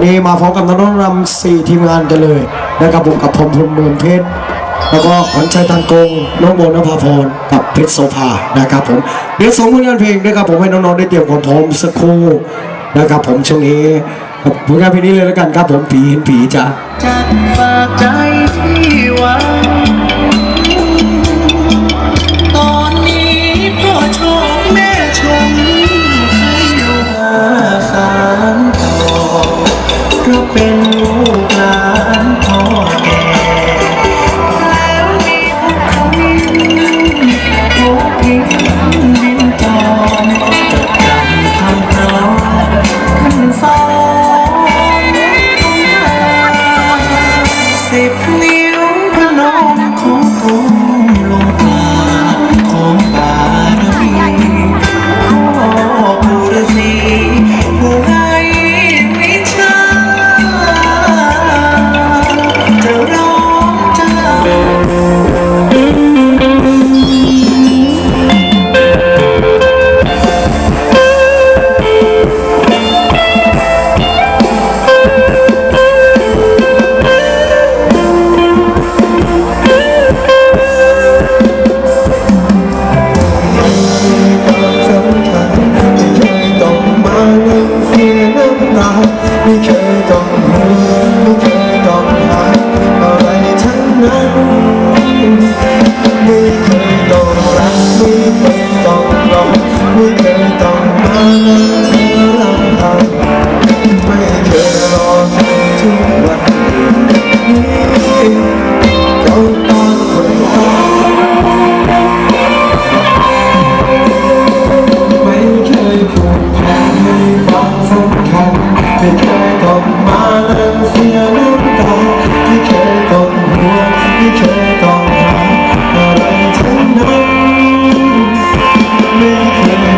วันนี้มาพร้อมกับน้องนำสี่ทีมงานกันเลยนะครับผมกับผมพลเมืองเพชรแล้วก็ขวัญชัยตังกงน้องโบนภาพรกับเพชรโซภานะครับผมเดี๋ยวสองผลงานเพลงนะครับผมให้น้องๆได้เตรียมความพร้อมสักครู่นะครับผมช่วงนี้ผลงานเพลงนี้เลยแล้วกันครับผมผีเห็นผีจ้ะจัดฝากใจที่ไว้ 边。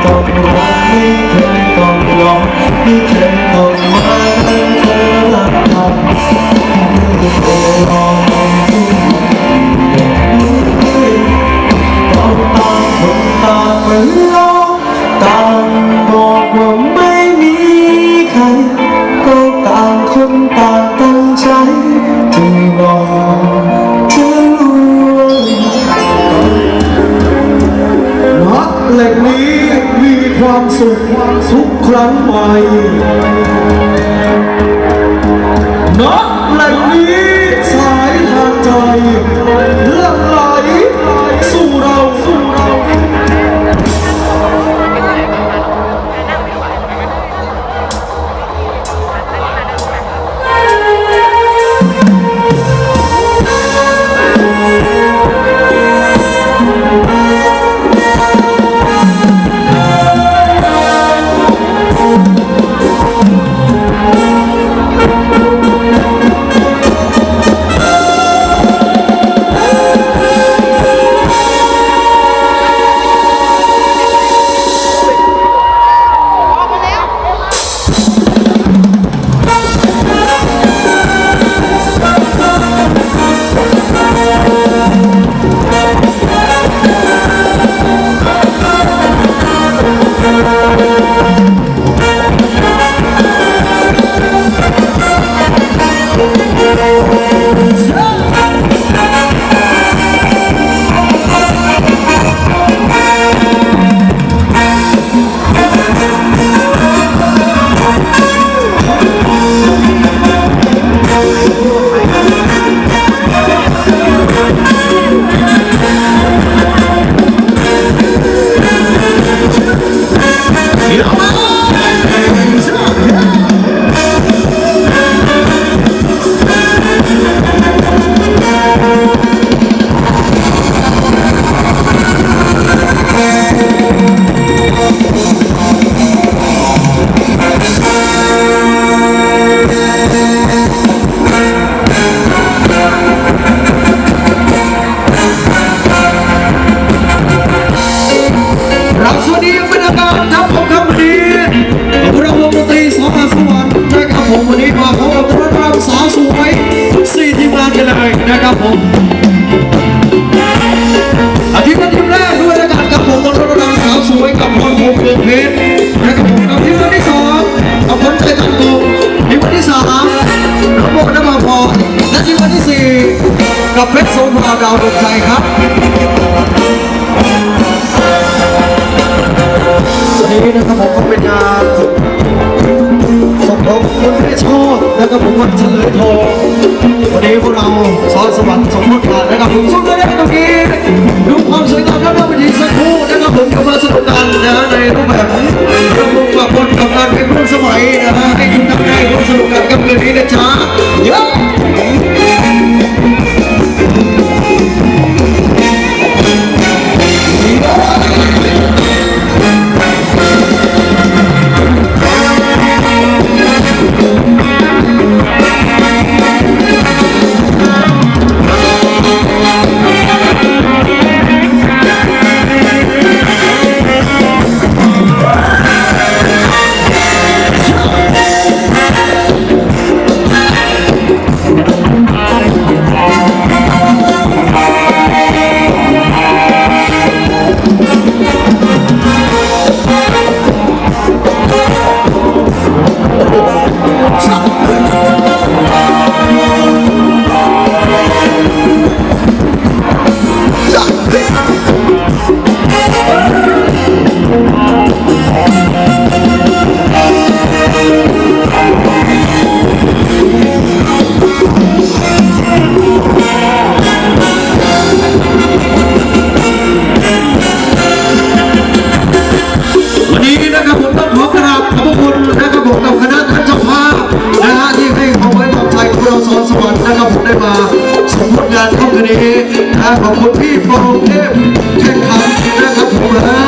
Don't want me to สุขความสุขครั้งใหม่นกแหล่งนี้สายทางใจเลื่อนไหล วกเราดาวดวงใจครับวันนี้นะครับผมก็เป็นงานสมทบคนที่ชอบนะครับผมวันเฉลยทองวันนี้พวกเราสอนสวรรค์สมมติผ่านนะครับผมสู้กันได้ตรงนี้ดูความสวยงามด้านหน้าเวทีสักครู่นะครับผมกำลังสนุกกันนะในรูปแบบระบบกับบนกับการเป็นรุ่นสมัยนะฮะให้ทุกท่านได้ร่วมสนุกกันกับคืนนี้นะจ๊ะเยอะ คุณพี่ปองเทพแข่งขันนะครับผมนะ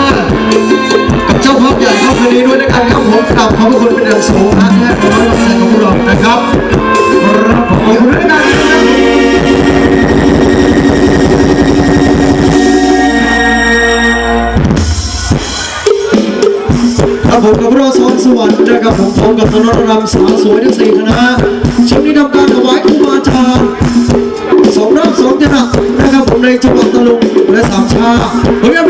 กับเจ้าภาพใหญ่ค่ำคืนนี้ด้วยนะครับครับผมกราบขอบพระคุณเป็นอย่างสูงนะที่ให้ความไว้วางใจของเรานะครับรับขอบคุณด้วยนะครับครับผมกับพวกเราสอนสวรรค์นะครับผมพร้อมกับคณะรำสาวสวยทั้งสี่คณะช่วงนี้ทำการถวายครูบาอาจารย์ นะครับผมในจังหวัดตะลุงและสามชาผมยังไม่ได้ในจังหวัดต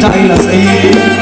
ใจละสิ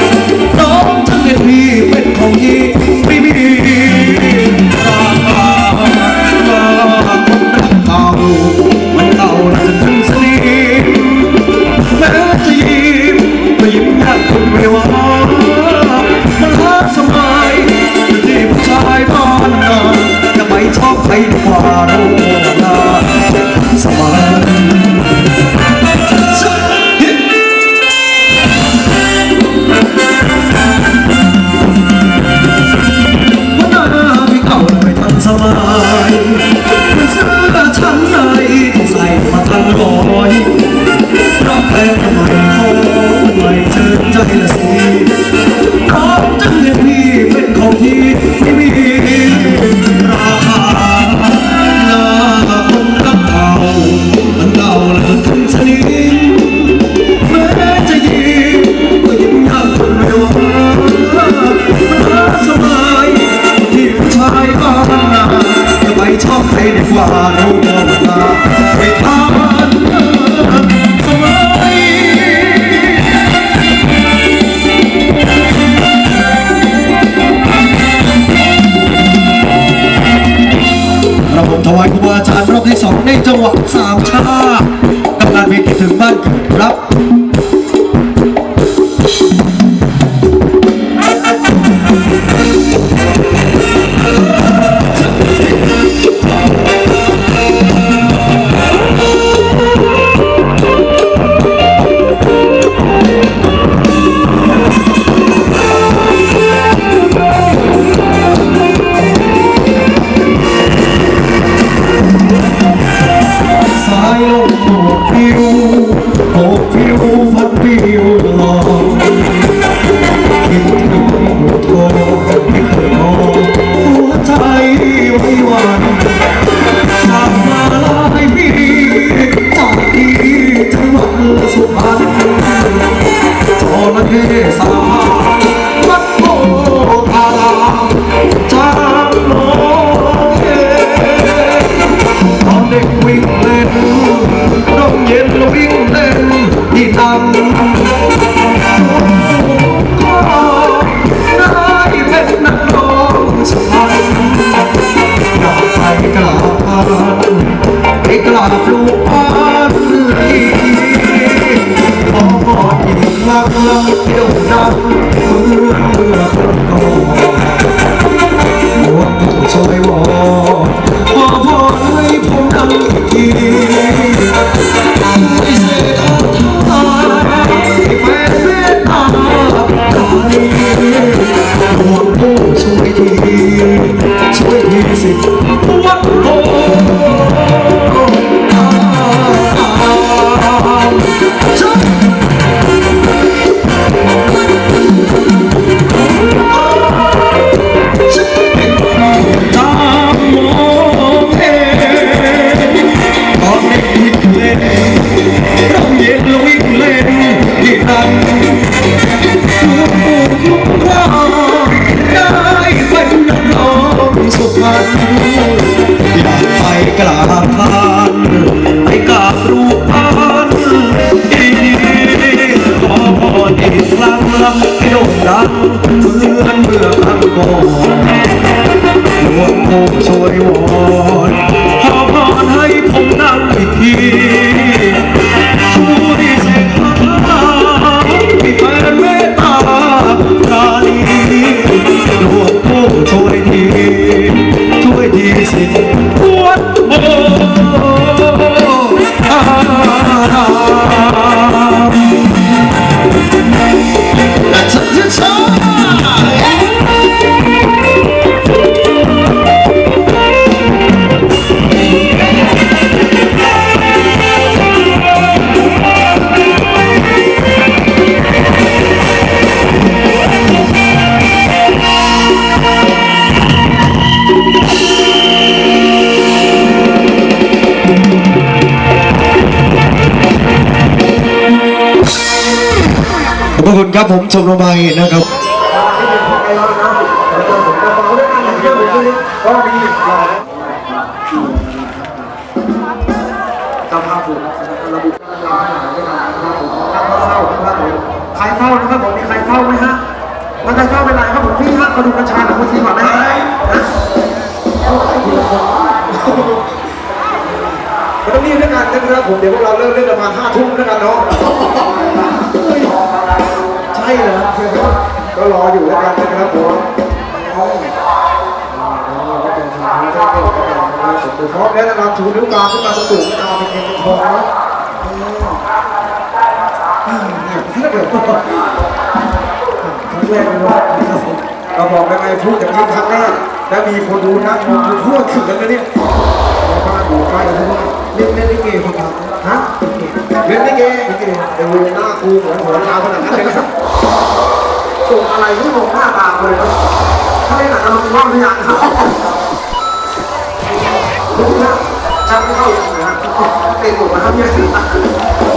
ระบบถวายครูบาอาจารย์รอบที่สองในจังหวัดสามชาติกำลังเพลงคิดถึงบ้านเกิดรับ ช่วยวอนขอพรให้ผมดังอีกที เหมือนเมื่อครั้งก่อนหลวงปู่ช่วยวอน ครับผมชมรมไม้นะครับใครเฝ้านะครับผมมีใครเฝ้าไหมฮะมันใครเฝ้าเป็นไรครับผมพี่ฮะมาดูกัญชาหลังเวทีก่อนได้ไหมนะเอาไปทีละคนมันต้องรีบด้วยกันนะครับผมเดี๋ยวพวกเราเริ่มเล่นประมาณห้าทุ่มด้วยกันเนาะ ใช่เหรอก็รออยู่แล้วกันนะครับผมเป็นทางที่ได้เป็นกันนะครับผมโดยเฉพาะแล้วนะครับชูนิ้วกลางขึ้นมาสูงๆเอาเป็นเงินเป็นทองนะเนี่ยถ้าเกิดครั้งแรกเลยว่าเราบอกยังไงพูดอย่างนี้ครั้งแรกแล้วมีคนดูนะมองดูทั่วถึงแล้วนะเนี่ยเราบ้านอยู่ใกล้กันด้วยเล่นเล่นลิเกคนทำฮะเล่นลิเกลิเกไอ้เวหน้ากูเหมือนหัวลาขนาดนั้นเลยนะ ส่งอะไรที่มองหน้าตาเลยนะถ้าเล่หนักกำลังว่างพยานครับรู้นะชักไม่เข้าอย่างนะเต็มหมดนะครับเนี่ย